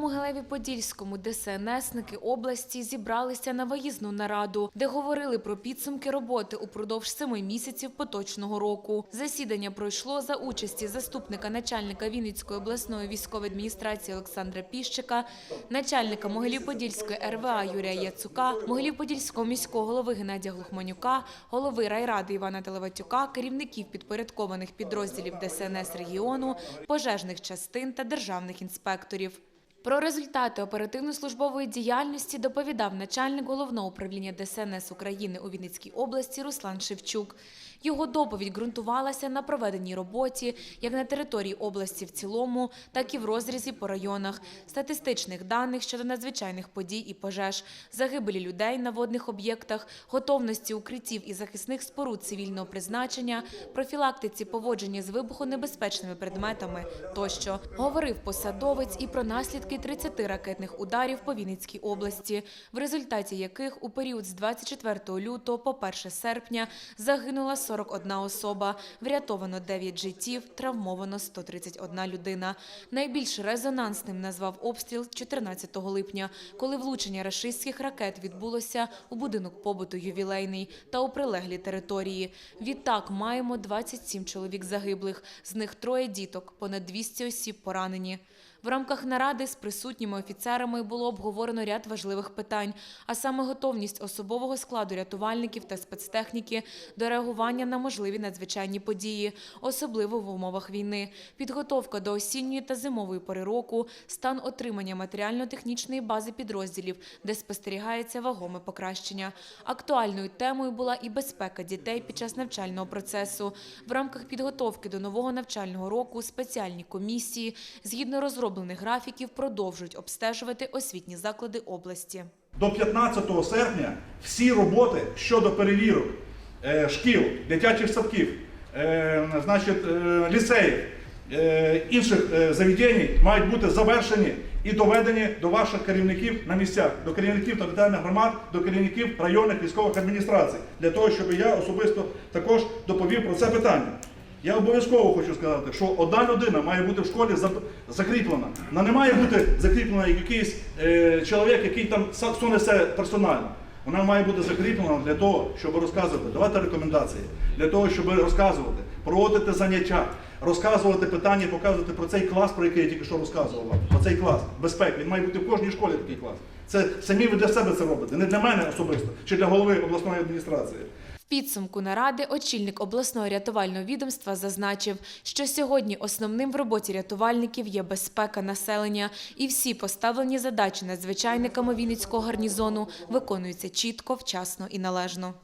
Могилеві-Подільському ДСНСники області зібралися на виїзну нараду, де говорили про підсумки роботи упродовж семи місяців поточного року. Засідання пройшло за участі заступника начальника Вінницької обласної військової адміністрації Олександра Піщика, начальника Могилів-Подільської РВА Юрія Яцука, Могилів-Подільського міського голови Геннадія Глухманюка, голови райради Івана Телеватюка, керівників підпорядкованих підрозділів ДСНС регіону, пожежних частин та державних інспекторів. Про результати оперативно-службової діяльності доповідав начальник головного управління ДСНС України у Вінницькій області Руслан Шевчук. Його доповідь ґрунтувалася на проведеній роботі як на території області в цілому, так і в розрізі по районах, статистичних даних щодо надзвичайних подій і пожеж, загибелі людей на водних об'єктах, готовності укриттів і захисних споруд цивільного призначення, профілактиці поводження з вибухонебезпечними предметами тощо. Говорив посадовець і про наслідки 30 ракетних ударів по Вінницькій області, в результаті яких у період з 24 лютого по 1 серпня загинула 41 особа, врятовано 9 життів, травмовано 131 людина. Найбільш резонансним назвав обстріл 14 липня, коли влучення рашистських ракет відбулося у будинок побуту «Ювілейний» та у прилеглій території. Відтак маємо 27 чоловік загиблих, з них троє діток, понад 200 осіб поранені. В рамках наради з присутніми офіцерами було обговорено ряд важливих питань, а саме готовність особового складу рятувальників та спецтехніки до реагування на можливі надзвичайні події, особливо в умовах війни, підготовка до осінньої та зимової пори року, стан отримання матеріально-технічної бази підрозділів, де спостерігається вагоме покращення. Актуальною темою була і безпека дітей під час навчального процесу. В рамках підготовки до нового навчального року спеціальні комісії згідно розроблених графіків продовжують обстежувати освітні заклади області. До 15 серпня всі роботи щодо перевірок е, шкіл, дитячих садків, е, е, ліцеїв, інших заведень мають бути завершені і доведені до ваших керівників на місцях, до керівників територіальних громад, до керівників районних військових адміністрацій, для того, щоб я особисто також доповів про це питання. Я обов'язково хочу сказати, що одна людина має бути в школі закріплена. Вона не має бути закріплена як якийсь е, чоловік, який там все несе персонально. Вона має бути закріплена для того, щоб розказувати, давати рекомендації, для того, щоб розказувати, проводити заняття, розказувати питання, показувати про цей клас, про який я тільки що розказував. Про цей клас безпеки. Він має бути в кожній школі такий клас. Це самі ви для себе це робите, не для мене особисто, чи для голови обласної адміністрації. Підсумку наради очільник обласного рятувального відомства зазначив, що сьогодні основним в роботі рятувальників є безпека населення, і всі поставлені задачі надзвичайниками Вінницького гарнізону виконуються чітко, вчасно і належно.